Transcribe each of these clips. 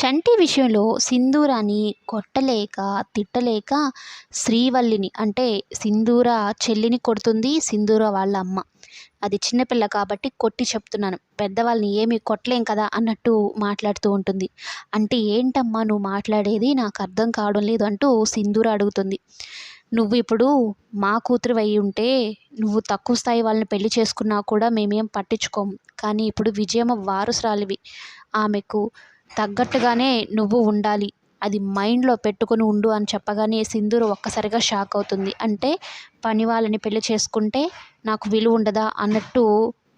చంటి విషయంలో సింధూరాన్ని కొట్టలేక తిట్టలేక శ్రీవల్లిని అంటే సింధూర చెల్లిని కొడుతుంది సింధూర వాళ్ళ అమ్మ. అది చిన్నపిల్ల కాబట్టి కొట్టి చెప్తున్నాను. పెద్దవాళ్ళని ఏమీ కొట్టలేం కదా అన్నట్టు మాట్లాడుతూ ఉంటుంది. అంటే ఏంటమ్మా నువ్వు మాట్లాడేది నాకు అర్థం కావడం లేదు అంటూ సింధూర అడుగుతుంది. నువ్వు ఇప్పుడు మా కూతురు అయి ఉంటే నువ్వు తక్కువ స్థాయి వాళ్ళని పెళ్ళి చేసుకున్నా కూడా మేమేం పట్టించుకోము కానీ ఇప్పుడు విజయమ్మ వారసురాలివి. ఆమెకు తగ్గట్టుగానే నువ్వు ఉండాలి. అది మైండ్లో పెట్టుకొని ఉండు అని చెప్పగానే సింధూరు ఒక్కసారిగా షాక్ అవుతుంది. అంటే పని వాళ్ళని పెళ్ళి చేసుకుంటే నాకు విలువ ఉండదా అన్నట్టు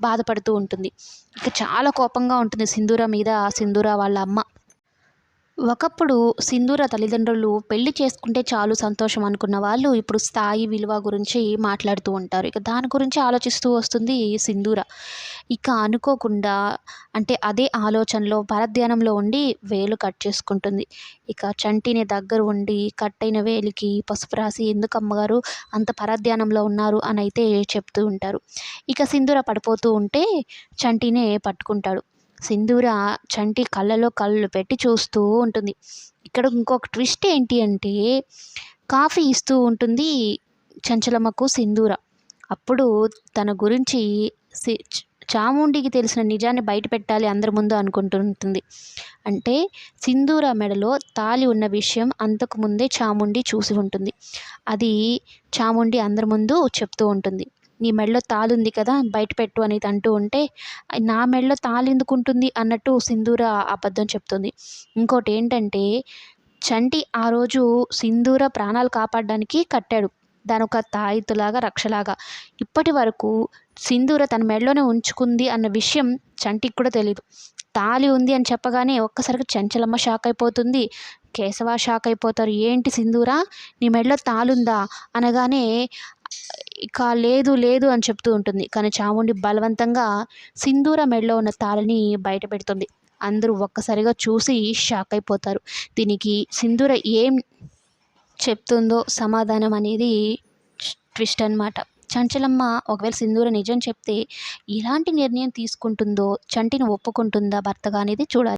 బాధపడుతూ ఉంటుంది. ఇక చాలా కోపంగా ఉంటుంది సింధూర మీద సింధూర వాళ్ళ అమ్మ. ఒకప్పుడు సింధూర తల్లిదండ్రులు పెళ్ళి చేసుకుంటే చాలు సంతోషం అనుకున్న వాళ్ళు ఇప్పుడు స్థాయి విలువ గురించి మాట్లాడుతూ ఉంటారు. ఇక దాని గురించి ఆలోచిస్తూ వస్తుంది సింధూర. ఇక అనుకోకుండా అంటే అదే ఆలోచనలో పరధ్యానంలో ఉండి వేలు కట్ చేసుకుంటుంది. ఇక చంటిని దగ్గర ఉండి కట్ అయిన వేలికి పసుపు రాసి ఎందుకు అమ్మగారు అంత పరధ్యానంలో ఉన్నారు అని అయితే చెప్తూ ఉంటారు. ఇక సింధూర పడిపోతూ ఉంటే చంటినే పట్టుకుంటాడు. సింధూర చంటి కళ్ళలో కళ్ళు పెట్టి చూస్తూ ఉంటుంది. ఇక్కడ ఇంకొక ట్విస్ట్ ఏంటి అంటే కాఫీ ఇస్తూ ఉంటుంది చంచలమ్మకు సింధూర. అప్పుడు తన గురించి చాముండికి తెలిసిన నిజాన్ని బయట పెట్టాలి అందరి ముందు అనుకుంటుంటుంది అంటే సింధూర మెడలో తాలి ఉన్న విషయం అంతకు ముందే చాముండి చూసి ఉంటుంది. అది చాముండి అందరి ముందు చెప్తూ ఉంటుంది. నీ మెడలో తాళి ఉంది కదా బయట పెట్టు అనేది అంటూ ఉంటే నా మెడలో తాళి ఎందుకు ఉంటుంది అన్నట్టు సింధూర అబద్ధం చెప్తుంది. ఇంకోటి ఏంటంటే చంటి ఆ రోజు సింధూర ప్రాణాలు కాపాడడానికి కట్టాడు. దాని ఒక తాయితులాగా రక్షలాగా. ఇప్పటి వరకు సింధూర తన మెడలోనే ఉంచుకుంది అన్న విషయం చంటికి కూడా తెలియదు తాలి ఉంది అని చెప్పగానే ఒక్కసారిగా చంచలమ్మ షాక్ అయిపోతుంది. కేశవ షాక్ అయిపోతారు. ఏంటి సింధూర? నీ మెడలో తాలుందా? అనగానే ఇక లేదు లేదు అని చెప్తూ ఉంటుంది. కానీ చాముండి బలవంతంగా సింధూర మెడలో ఉన్న తాళిని బయట పెడుతుంది. అందరూ ఒక్కసారిగా చూసి షాక్ అయిపోతారు. దీనికి సింధూర ఏం చెప్తుందో సమాధానం అనేది ట్విస్ట్ అనమాట చంచలమ్మ ఒకవేళ సింధూర నిజం చెప్తే ఎలాంటి నిర్ణయం తీసుకుంటుందో చంటిని ఒప్పుకుంటుందా భర్తగా అనేది చూడాలి.